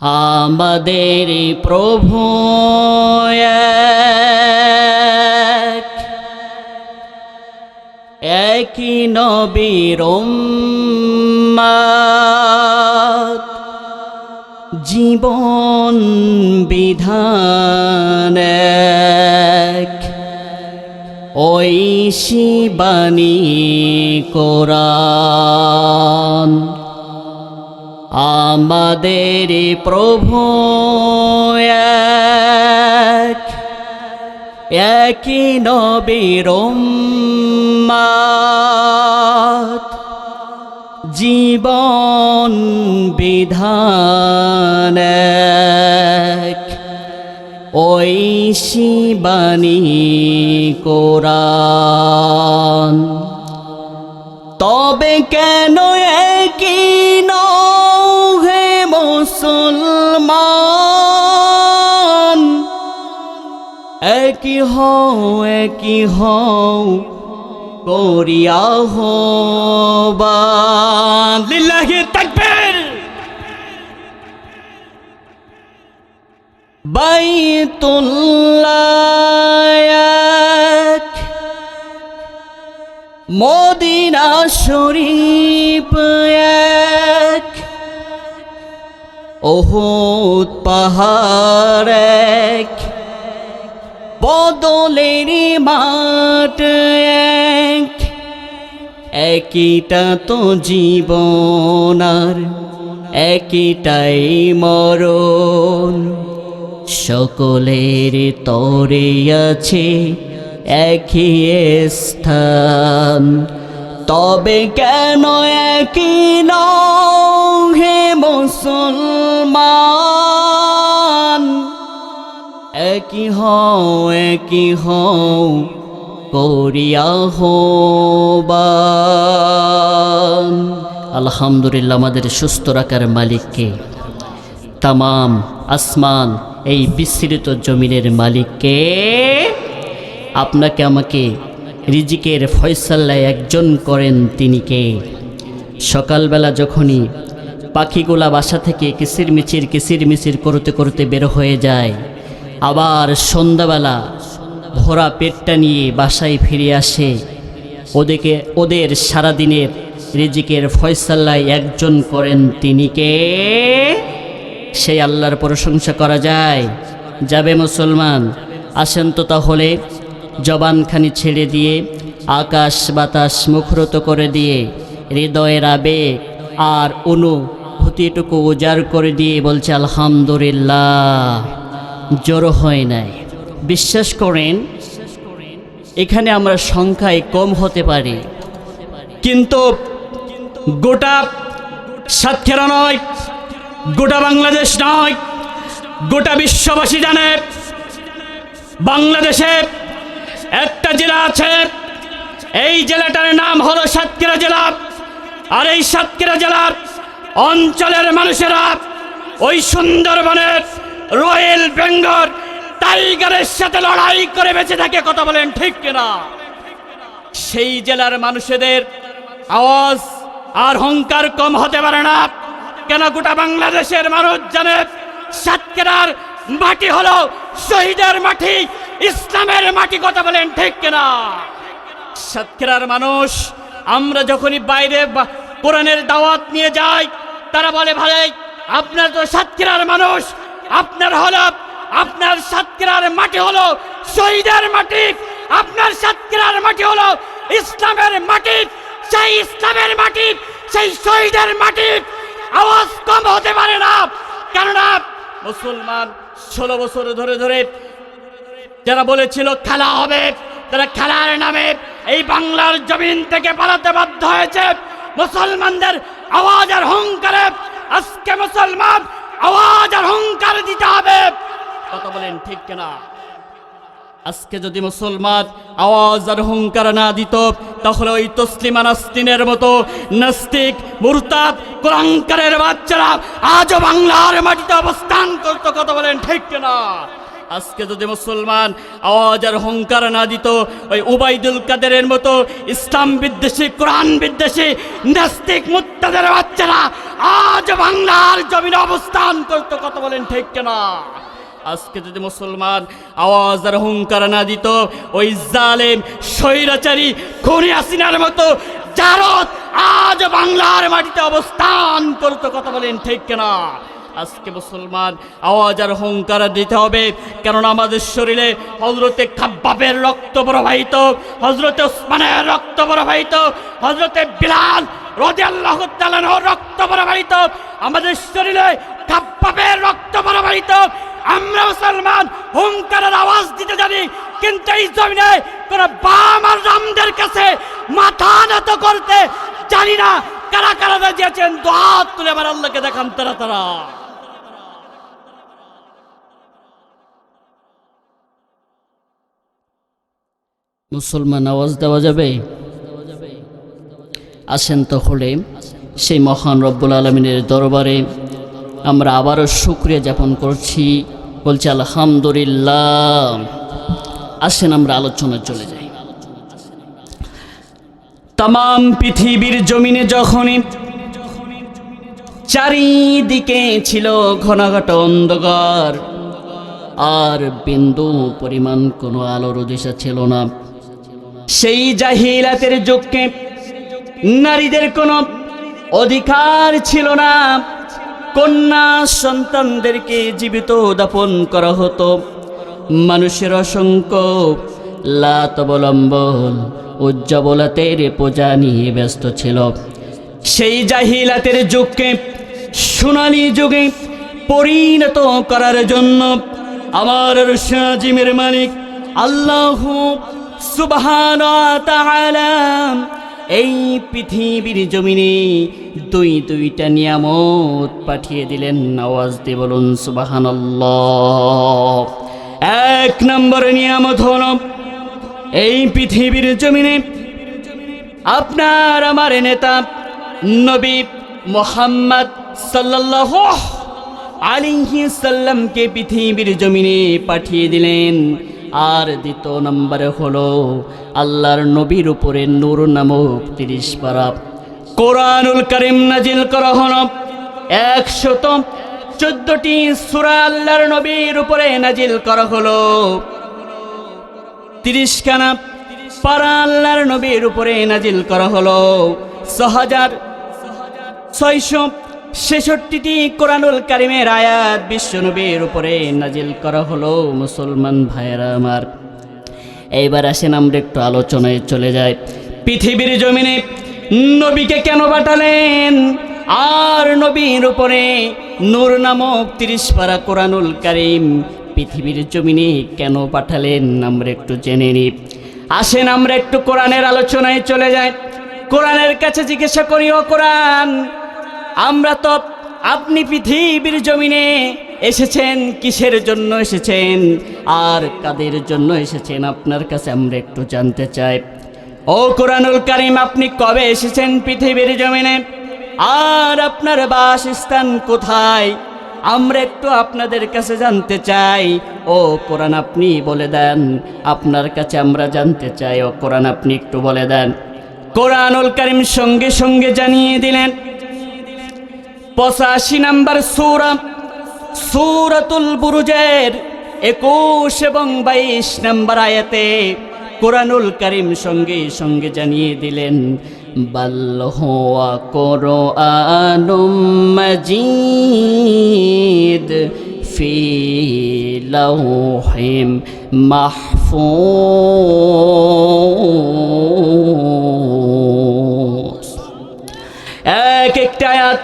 আমাদের প্রভু এক, একই নবীর জীবন বিধান এক, শিবানী কোরআন। আমাদের প্রভু এক একই নবীর জীবন বিধান ওই শিবানী কোরআন। তবে কেন একই হও একই হও করিয়া হবান লিল্লাহি তাকবীর। বাইতুল্লাহ মদিনা শরীফ এক ওহুদ পাহাড় এক। বদলের মাঠ এক। একইটা তো জীবনার একইটাই মরণ। সকলের তরে আছে একই স্থান। তবে কেন একই হে মুসলমান? একই হও একই হও, করিয়া হবান আলহামদুলিল্লাহ আমাদের সুস্থ রাখার মালিককে, তামাম আসমান এই বিস্তৃত জমিনের মালিককে, আপনাকে আমাকে রিজিকের ফয়সাল্লায় একজন করেন তিনি কে? সকালবেলা যখনই পাখিগুলা বাসা থেকে কিসির মিচির কিসির মিচির করতে করতে বের হয়ে যায় আবার সন্ধ্যাবেলা ভরা পেটটা নিয়ে বাসায় ফিরে আসে। ওদেরকে ওদের সারাদিনের রিজিকের ফয়সাল্লায় একজন করেন তিনি কে? সেই আল্লাহর প্রশংসা করা যায়। যাবে মুসলমান। আসেন তো তাহলে জবানখানি ছেড়ে দিয়ে আকাশ বাতাস মুখরত করে দিয়ে হৃদয়ের আবেগ আর অনুভূতিটুকু উজাড় করে দিয়ে বলছে, আলহামদুলিল্লাহ। জড়ো হয় নাই। বিশ্বাস করেন, এখানে আমরা সংখ্যায় কম হতে পারি। কিন্তু গোটা সাতক্ষীরা নয়, গোটা বাংলাদেশ নয়, গোটা বিশ্ববাসী জানে, বাংলাদেশে একটা জেলা আছে, এই জেলাটার নাম হলো সাতক্ষীরা জেলা। আর এই সাতক্ষীরা জেলার অঞ্চলের মানুষেরা ওই সুন্দরবনের রয়্যাল বেঙ্গল টাইগারের সাথে লড়াই করে বেঁচে থাকে, কথা বলেন ঠিক কিনা? সেই জেলার মানুষদের আওয়াজ আর হংকার কম হতে পারে না। কেন গোটা বাংলাদেশের মানুষ জানে সাতক্ষীরার মাটি হলো শহীদের মাটি, ইসলামের মাটি, কথা বলেন ঠিক কিনা? সাতক্ষীরার মানুষ, আমরা যখনই বাইরে কোরআনের দাওয়াত নিয়ে যাই, তারা বলে, ভাই, আপনার তো সাতক্ষীরার মানুষ আপনার হলো, আপনার সাতক্ষীরার মাটি হলো শহীদের মাটি। আপনার সাতক্ষীরার মাটি হলো ইসলামের মাটি। সেই ইসলামের মাটি, সেই শহীদের মাটি। আওয়াজ কম হতে পারে না। কেননা মুসলমান ষোলো বছর ধরে ধরে যারা বলেছিল খেলা হবে, তারা খেলার নামে এই বাংলার জমিন থেকে পালাতে বাধ্য হয়েছে। মুসলমানদের আওয়াজ আর হুঙ্কারে আজকে মুসলমান আওয়াজ আর হুঙ্কার দিতে হবে। কথা বলেন ঠিক কিনা? আজকে যদি মুসলমান আওয়াজ আর হুঙ্কার না দিত, তাহলে ওই তসলিমা নাস্তিনের মতো নাস্তিক, মুরতাদ, কোরআনকারের বাচ্চারা আজও বাংলার মাটিতে অবস্থান করতো। কথা বলেন ঠিক কিনা? আজকে যদি মুসলমান আওয়াজ আর হংকার না দিত, ওই উবাইদুল কাদেরের মতো ইসলাম বিদ্বেষী, কোরআন বিদ্বেষী, নাস্তিক, মুত্তাদের বাচ্চারা আজ বাংলার জমিনে অবস্থান করতো কত বলেন ঠিক কেনা? আজকে যদি মুসলমান আওয়াজ আর হুঙ্কার না দিত, ওই জালেম, স্বৈরাচারী, খুনি আসিনার মতো জারত আজ বাংলার মাটিতে অবস্থান করতো, কথা বলেন ঠিক কেনা? আজকে মুসলমান আওয়াজ আর হুঙ্কার দিতে হবে। কেননা আমাদের শরীরে হজরতে খাব্বাবের রক্ত প্রবাহিত হজরতে ওসমানের রক্ত প্রবাহিত হজরতে বিলাল রোদে আল্লাহ রক্ত প্রবাহিত, আমাদের শরীরে খাব্বাবের রক্ত প্রবাহিত। আমরা মুসলমান হুঙ্কারের আওয়াজ দিতে জানি, কিন্তু এই জমিনে কোন বাম আর রামদের কাছে মাথা নত করতে জানি না। কারা কারা দিয়েছেন দোয়াত তুলে আমার আল্লাহকে দেখান তারা তারা। মুসলমান আওয়াজ দেওয়া যাবে? আসেন তাহলে সেই মহান রব্বুল আলমিনের দরবারে আমরা আবারও শুক্রিয়া যাপন করছি। বলছি, আলহামদুলিল্লাহ। আসেন, আমরা আলোচনায় চলে যাই। তাম পৃথিবীর জমিনে যখনই চারিদিকে ছিল ঘনাঘাট অন্ধকার, আর বিন্দু পরিমাণ কোনো আলোর দিশা ছিল না। সেই জাহিলাতের যুগকে নারীদের কোনো অধিকার ছিল না। কন্যা সন্তানদেরকে জীবিত দাপন করা হতো। মানুষের অসংখ্য লাতবলম্বন উজ্জ্বলতের পূজা নিয়ে ব্যস্ত ছিল। সেই জাহিলাতের যুগকে সোনালী যুগে পরিণত করার জন্য আমার সাজিমের মালিক আল্লাহ সুবহান এই পৃথিবীর জমিনে দুই দুইটা নিয়ামত পাঠিয়ে দিলেন। নওয়াজ দিয়ে বলুন সুবাহান এক নম্বর নিয়ামত হল, এই পৃথিবীর জমিনে আপনার, আমার নেতা নবী মোহাম্মদ সাল্লাহ আলিহি সাল্লামকে পৃথিবীর জমিনে পাঠিয়ে দিলেন। আর দ্বিতীয় নম্বরে হলো আল্লাহর নবীর উপরে নূর নামক তিরিশ পারা। কোরআনুল করিম নাজিল করা হল। একশত চোদ্দটি সুরা আল্লাহর নবীর উপরে নাজিল করা হলো। তিরিশ খানা পারা আল্লাহর নবীর উপরে নাজিল করা হলো। ছহাজার ছয়শো ছেষট্টিটি কোরআনুল কারিমের আয়াত বিশ্বনবীর উপরে নাজিল করা হলো, মুসলমান ভাইয়েরা আমার। এইবার আসেন, আমরা একটু আলোচনায় চলে যাই। পৃথিবীর জমিনে নবীকে কেন পাঠালেন? আর নবীর উপরে নূর নামক তিরিশ পারা কোরআনুল কারিম পৃথিবীর জমিনে কেন পাঠালেন, আমরা একটু জেনে নিই। আসেন, আমরা একটু কোরআনের আলোচনায় চলে যাই। কোরআনের কাছে জিজ্ঞাসা করি, ও কোরআন আমরা তো আপনি পৃথিবীর জমিনে এসেছেন, কিসের জন্য এসেছেন? আর কাদের জন্য এসেছেন? আপনার কাছে আমরা একটু জানতে চাই। ও কোরআনুল কারিম, আপনি কবে এসেছেন পৃথিবীর জমিনে? আর আপনার বাসস্থান কোথায়? আমরা একটু আপনাদের কাছে জানতে চাই। ও কোরআন আপনি বলে দেন। আপনার কাছে আমরা জানতে চাই। ও কোরআন আপনি একটু বলে দেন। কোরআনুল করিম সঙ্গে সঙ্গে জানিয়ে দিলেন। পঁচাশি নাম্বার সুরা, সুরাতুল বুরুজের একুশ এবং বাইশ নাম্বার আয়াতে কোরআনুল করিম সঙ্গে সঙ্গে জানিয়ে দিলেন বাল্লোয়া করো আনুম মজিদ ফি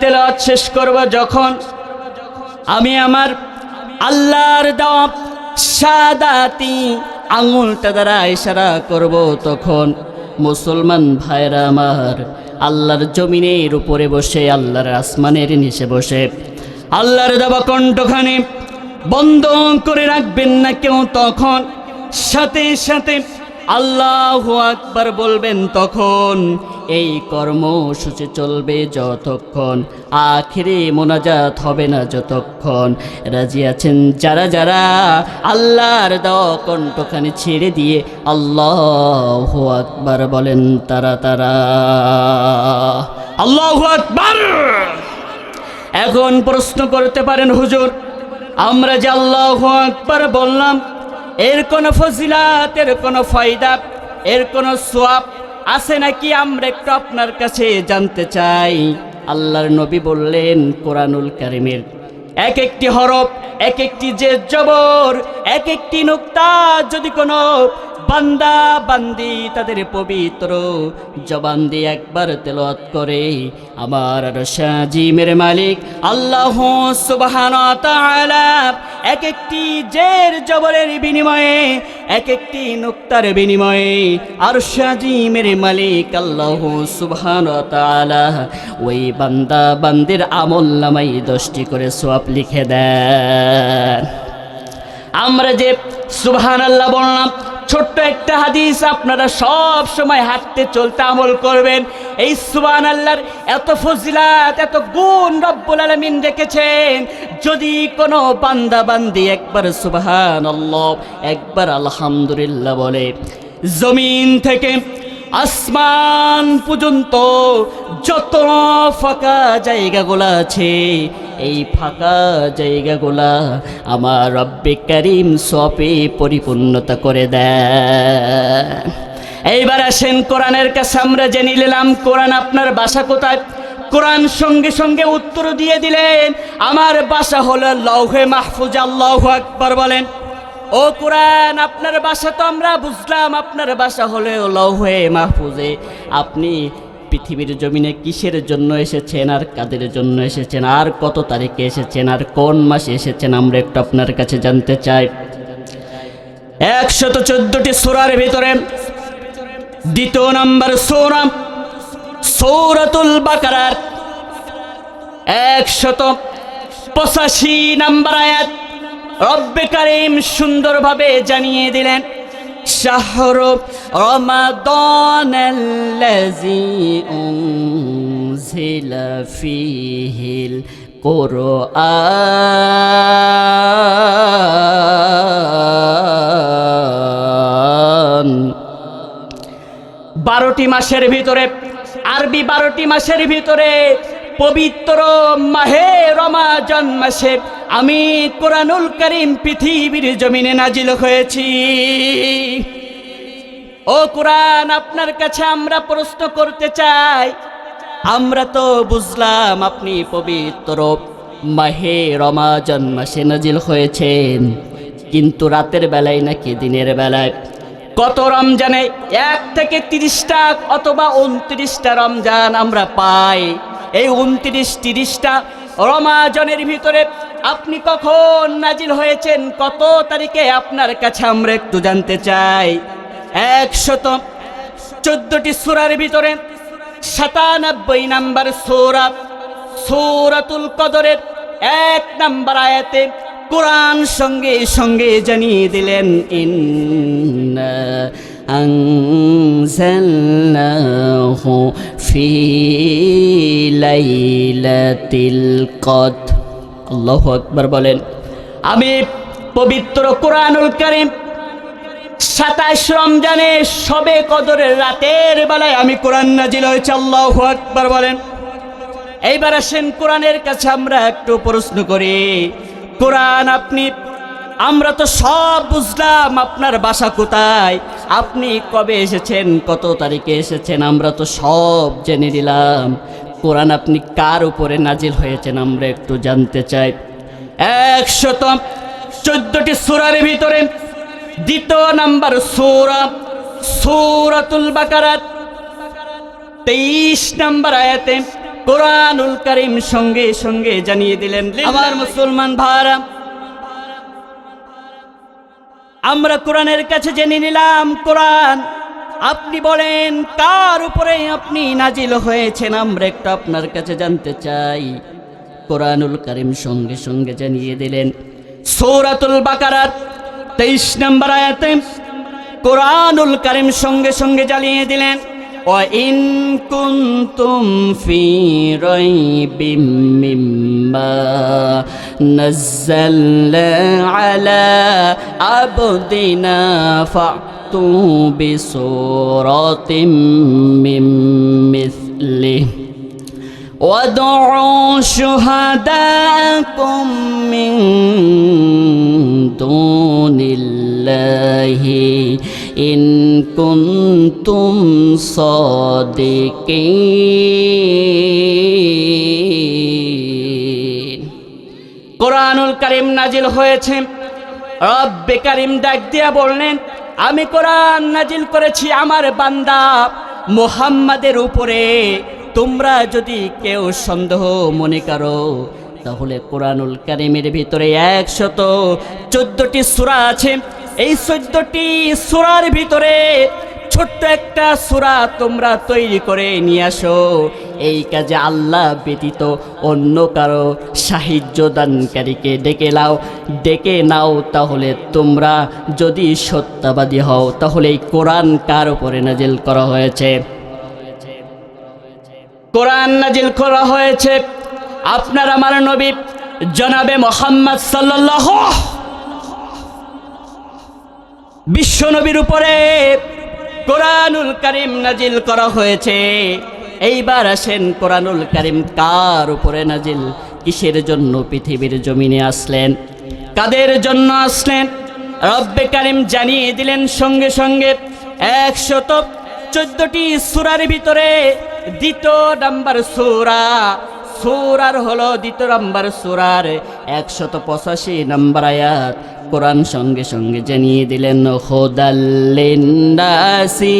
তেলাওয়াত শেষ করব যখন আমি আমার আল্লাহর দেওয়া সাদাতি আঙুলটা দ্বারা ইশারা করব তখন মুসলমান ভাইরা আমার আল্লাহর জমিনের উপরে বসে, আল্লাহর আসমানের নিচে বসে। আল্লাহর দেওয়া কণ্ঠখানে বন্ধ করে রাখবেন না কেউ তখন। সাথে সাথে আল্লাহ আকবার বলবেন তখন এই কর্মসূচি চলবে যতক্ষণ। আখিরে মোনাজাত হবে না যতক্ষণ। রাজি আছেন যারা যারা আল্লাহর দেওয়া ছেড়ে দিয়ে আল্লাহ আকবার বলেন তারা তারা। আল্লাহ আকবার! এখন প্রশ্ন করতে পারেন হুজুর, আমরা যে আল্লাহ আকবার বললাম এর কোনো ফজিলাত, এর কোনো ফায়দা, এর কোনো সোয়াব আছে নাকি আমরা একটু আপনার কাছে জানতে চাই? আল্লাহর নবী বললেন কোরআনুল কারিমের এক একটি হরফ, এক একটি যে জবর, এক একটি নুক্তা, যদি কোনো বান্দা, বান্দি তাদের পবিত্র জবান দিয়ে একবার তেলত করে। আমার সাজিমের মালিক আল্লাহ সুবহান এক একটি জের জবরের বিনিময়ে, এক একটি নুক্তার বিনিময়ে আর সাজিমের মালিক আল্লাহ সুবহান ওই বান্দা, বান্দির আমল নামাই দশটি করে সোয়াব লিখে দেন। আমরা যে সুবহান আল্লাহ বললাম ছোট্ট একটা হাদিস আপনারা সব সময় হাঁটতে চলতে আমল করবেন। এই সুবান আল্লাহর এত ফজিলাত, এত গুণ রব্বুল আলামিন রেখেছেন। যদি কোনো বান্দা বান্দি একবার সুবাহান আল্লাহ একবার আলহামদুলিল্লাহ বলে, জমিন থেকে আসমান পর্যন্ত যত ফাঁকা জায়গাগুলো আছে, এই ফাঁকা জায়গাগুলা আমার রব্বে করিম সপে পরিপূর্ণতা করে দেয়। এইবার আসেন কোরআনের কাছে, আমরা জেনে নিলাম, কোরআন আপনার বাসা কোথায়? কোরআন সঙ্গে সঙ্গে উত্তর দিয়ে দিলেন, আমার বাসা হলো লৌহে মাহফুজ, আল্লাহ আকবর বলেন। ও কোরআন, আপনার বাসা তো আমরা বুঝলাম, আপনার বাসা হলে লৌহে মাহফুজে। আপনি পৃথিবীর জমিনে কিসের জন্য এসেছেন, আর কাদের জন্য এসেছেন, আর কত তারিখে এসেছেন, আর কোন মাসে এসেছেন, আমরা একটু আপনার কাছে জানতে চাই। একশত চোদ্দটি সোরার ভিতরে দ্বিতীয় নাম্বার সৌরাম সৌরাতুল বাকারার একশত পঁচাশি নাম্বার আয়াত। রব্বে কারিম সুন্দরভাবে জানিয়ে দিলেন শাহর রমাদনাল্লাযী উনজিলা ফীহিল বারোটি মাসের ভিতরে, আরবি বারোটি মাসের ভিতরে পবিত্র মাহে রমাজন মাসে আমি কোরআনুল করিম পৃথিবীর জমিনে নাজিল হয়েছি। ও কোরআন, আপনার কাছে আমরা প্রশ্ন করতে চাই। আমরা তো বুঝলাম আপনি পবিত্র মাহে রমাজন মাসে নাজিল হয়েছেন। কিন্তু রাতের বেলায় নাকি দিনের বেলায়? কত রমজানে এক থেকে তিরিশটা অথবা উনত্রিশটা রমজান আমরা পাই। এই উনত্রিশ, তিরিশটা রমাজনের ভিতরে আপনি কখন নাজিল হয়েছেন? কত তারিখে আপনার কাছে আমরা একটু জানতে চাই। একশত চোদ্দটি সুরার ভিতরে সাতানব্বই নাম্বার সৌরা, সৌরাতুল কদরের এক নাম্বার আয়াতে কোরআন সঙ্গে সঙ্গে জানিয়ে দিলেন, ইন্না ফি লাইলাতিল কদর। আল্লাহু আকবার বলেন, আমি পবিত্র কোরআনুল কারীম সাতাশ রমজানে সবে কদরের রাতের বেলায় আমি কোরআন নাজিল হয়েছে, আল্লাহু আকবার বলেন। এইবার আসেন কোরআনের কাছে আমরা একটু প্রশ্ন করি, কোরআন আপনি, আমরা তো সব বুঝলাম, আপনার বাসা কোথায়? আপনি কবে এসেছেন? কত তারিখে এসেছেন? আমরা তো সব জেনে নিলাম। কোরআন আপনি কার উপরে নাজিল হয়েছেন? আমরা একটু জানতে চাই। একশত চোদ্দটি সুরার ভিতরে দ্বিতীয় নাম্বার সৌরা, সৌরাতুল বাকারাত। তেইশ নাম্বার আয়াতে কোরআনুল করিম সঙ্গে সঙ্গে জানিয়ে দিলেন, আমার মুসলমান ভাইরা, আমরা কোরআনের কাছে জেনে নিলাম কোরআন আপনি বলেন কার উপরে আপনি নাজিল হয়েছেন আমরা একটু আপনার কাছে জানতে চাই কোরআনুল করিম সঙ্গে সঙ্গে জানিয়ে দিলেন সৌরাতুল বাকারাত তেইশ নম্বর আয়াতে কোরআনুল কারিম সঙ্গে সঙ্গে জ্বালিয়ে দিলেন وإن كنتم في ريب مما نزلنا على عبدنا فأتوا بسورة من مثله وادعوا شهداءكم من دون الله إن كنتم صادقين কোরআনুল কারিম নাজিল হয়েছে রব্বে কারিম ডাক দিয়া বললেন আমি কোরআন নাজিল করেছি আমার বান্দা মোহাম্মদের উপরে। তোমরা যদি কেউ সন্দেহ মনে করো, তাহলে কোরআনুল কারিমের ভিতরে একশত চোদ্দটি সূরা আছে। এই চোদ্দটি সূরার ভিতরে ছোট্ট একটা সূরা তোমরা তৈরি করে নিয়ে আসো। এই কাজে আল্লাহ ব্যতীত অন্য কারও সাহায্য দানকারীকে ডেকে নাও। ডেকে নাও তাহলে তোমরা যদি সত্যবাদী হও, তাহলে এই কোরআন কার উপরে নাজিল করা হয়েছে? কোরআন নাজিল করা হয়েছে আপনার আমার নবী জনাবে মোহাম্মদ সাল্লাল্লাহ বিশ্ব নবীর উপরে কোরআনুল কারিম নাজিল করা হয়েছে। এইবার আসেন কোরআনুল কারিম, কার উপরে নাজিল? কিসের জন্য পৃথিবীর জমিনে আসলেন? কাদের জন্য আসলেন? রব্বে কারিম জানিয়ে দিলেন সঙ্গে সঙ্গে, একশত চোদ্দটি সুরার ভিতরে দ্বিতীয় নাম্বার সুরা সুরার হলো দ্বিতীয় নম্বর সুরার একশত পঁচাশি নম্বর আয়াত। কোরআন সঙ্গে সঙ্গে জানিয়ে দিলেন হোদাল্লিন্দাসি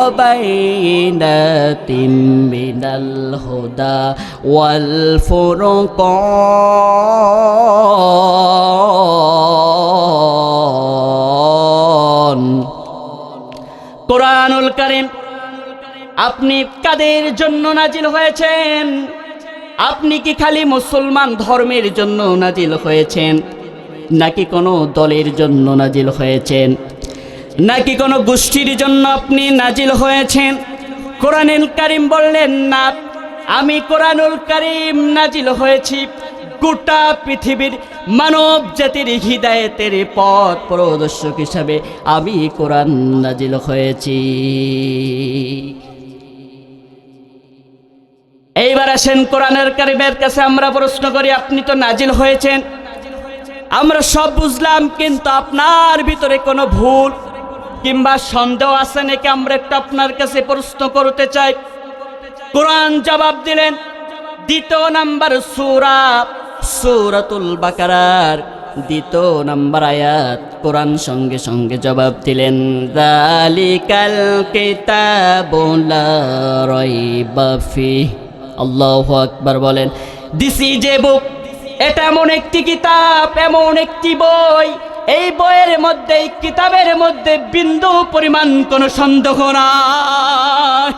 অবাইনাতিম মিনাল হুদা ওয়াল ফুরকান। কোরআনুল কারিম, আপনি কাদের জন্য নাজিল হয়েছেন? আপনি কি খালি মুসলমান ধর্মের জন্য নাজিল হয়েছেন? নাকি কোনো দলের জন্য নাজিল হয়েছেন? নাকি কোনো গোষ্ঠীর জন্য আপনি নাজিল হয়েছেন? কোরআনুল কারিম বললেন, না, আমি কোরআনুল কারিম নাজিল হয়েছি গোটা পৃথিবীর মানব জাতির হৃদায়তের পথ প্রদর্শক হিসাবে আমি কোরআন নাজিল হয়েছি। এইবার আসেন কোরআনের কারিমের কাছে আমরা প্রশ্ন করি, আপনি তো নাজিল হয়েছেন। আমরা সব বুঝলাম, কিন্তু আপনার ভিতরে কোনো ভুল কিংবা সন্দেহ আছে নাকি? আমরা একটু আপনার কাছে প্রশ্ন করতে চাই। কোরআন জবাব দিলেন, দ্বিতীয় নাম্বার সুরা, সুরাতুল বাকারার দ্বিতীয় নাম্বার আয়াত কোরআন সঙ্গে সঙ্গে জবাব দিলেন দালিকাল কিতাবুলা রাইবা ফিহ। আল্লাহু আকবার বলেন দিস ইজ এ বুক এটা এমন একটি কিতাব, এমন একটি বই। এই বইয়ের মধ্যে, এই কিতাবের মধ্যে বিন্দু পরিমাণ কোনো সন্দেহ না